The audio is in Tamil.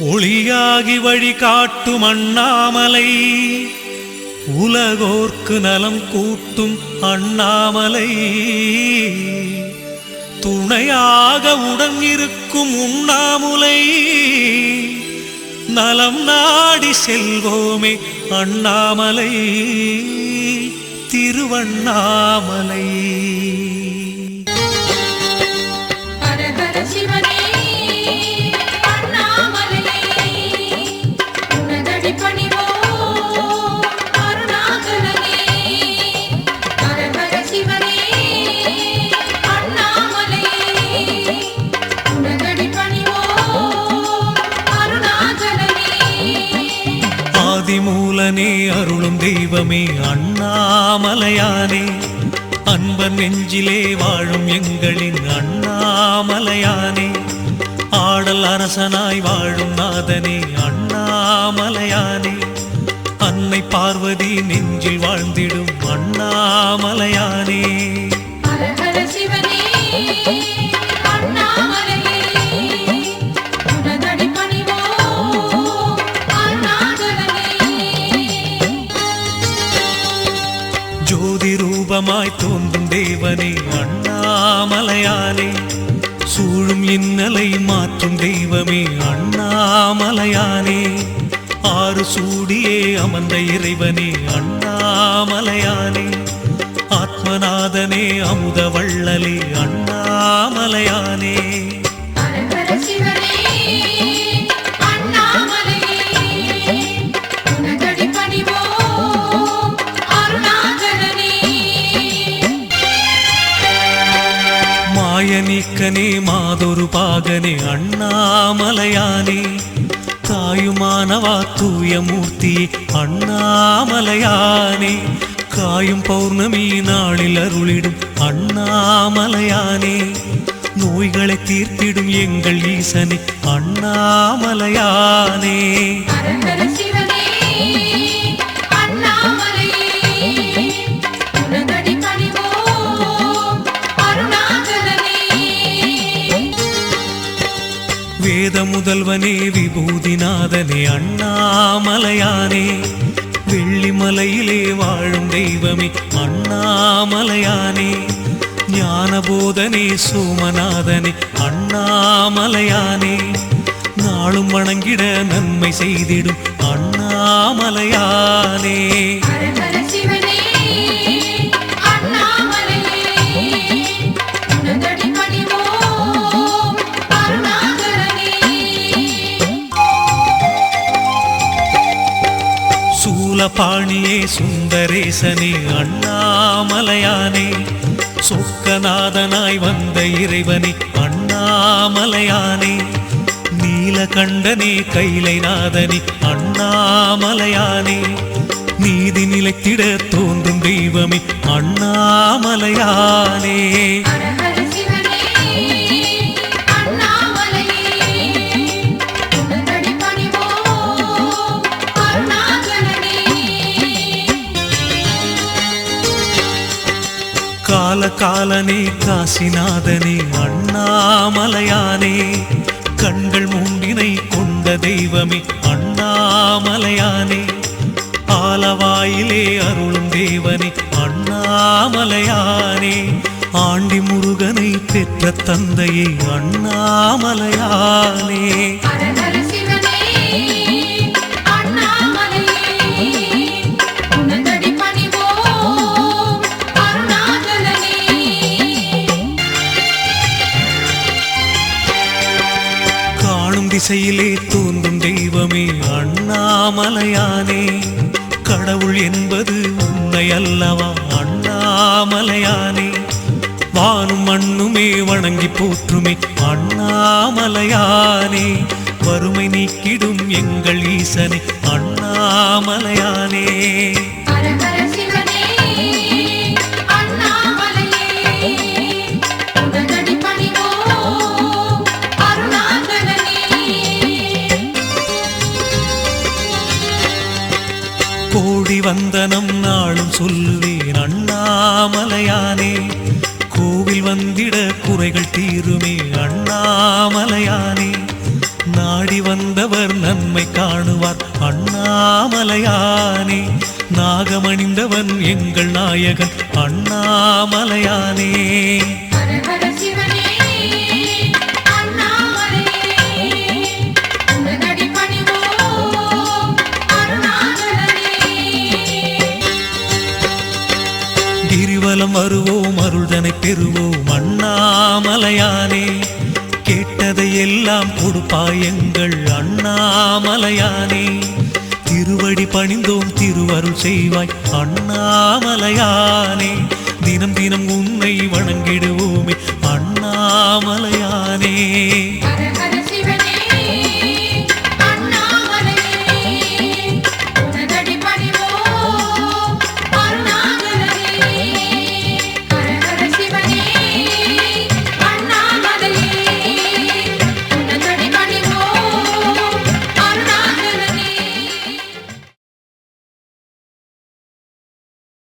ஒளியாகி வழி காட்டும் அண்ணாமலை. உலகோர்க்கு நலம் கூட்டும் அண்ணாமலை. துணையாக உடன் இருக்கும் உண்ணாமுலை. நலம் நாடி செல்வோமே அண்ணாமலை. திருவண்ணாமலை. அன்பனே அருளும் தெய்வமே அண்ணாமலையானே. அன்பன் நெஞ்சிலே வாழும் எங்களின் அண்ணாமலையானே. ஆடல் அரசனாய் வாழும் நாதனே அண்ணாமலையானே. அன்னை பார்வதி நெஞ்சில் வாழ்ந்திடும் அண்ணாமலையானே. ஹர ஹர சிவனே. ரூபமாய் தோன்றும் தேவனே அண்ணாமலையானே. சூழும் இன்னலை மாற்றும் தெய்வமே அண்ணாமலையானே. ஆறு சூடியே அமர்ந்த இறைவனே அண்ணாமலையானே. ஆத்மநாதனே அமுத வள்ளலே அண்ணாமலையானே. மாயநீக்கனே மாதொரு பாகனே அண்ணாமலையானே. தாயுமானவா தூய மூர்த்தி அண்ணாமலையானே. காயும் பௌர்ணமி நாளில் அருளிடும் அண்ணாமலையானே. நோய்களை தீர்த்திடும் எங்கள் ஈசனே அண்ணாமலையானே. வேத முதல்வனே விபூதிநாதனே அண்ணாமலையானே. வெள்ளிமலையிலே வாழும் தெய்வமே அண்ணாமலையானே. ஞானபோதனே சோமநாதனே அண்ணாமலையானே. நாளும் வணங்கிட நன்மை செய்திடும் அண்ணாமலையானே. சூலபாணியே சுந்தரேசனே அண்ணாமலையானே. சொக்கநாதனாய் வந்த இறைவனே அண்ணாமலையானே. நீலகண்டனே கைலைநாதனே அண்ணாமலையானே. நீதி நிலைத்திட தோன்றும் தெய்வமே அண்ணாமலையானே. கால காலனே காசிநாதனே அண்ணாமலையானே. கண்கள் மூண்டினை கொண்ட தெய்வமே அண்ணாமலையானே. ஆலவாயிலே அருளும் தேவனே அண்ணாமலையானே. ஆண்டி முருகனை பெற்ற தந்தையை அண்ணாமலையானே. திசையிலே தோன்றும் தெய்வமே அண்ணாமலையானே. கடவுள் என்பது உன்னை அல்லவா? அண்ணாமலையானே. வானும் மண்ணுமே வணங்கி போற்றுமே அண்ணாமலையானே. வறுமை நீக்கிடும் எங்கள் ஈசனை அண்ணாமலையானே. வந்தனம் நாளும் சொல்வேன் அண்ணாமலையானே கோவில் வந்திட குறைகள் தீருமே அண்ணாமலையானே. நாடி வந்தவர் நன்மை காணுவார் அண்ணாமலையானே. நாகமணிந்தவன் எங்கள் நாயகன் அண்ணாமலையானே. கிரிவலம் வருவோம் அருள்தனை பெறுவோம். அண்ணாமலையானே கேட்டதை எல்லாம் கொடுப்பாய் எங்கள் அண்ணாமலையானே. திருவடி பணிந்தோம் திருவருள் செய்வாய் அண்ணாமலையானே. தினம் தினம் உன்னை வணங்கிடுவோமே அண்ணாமலையானே.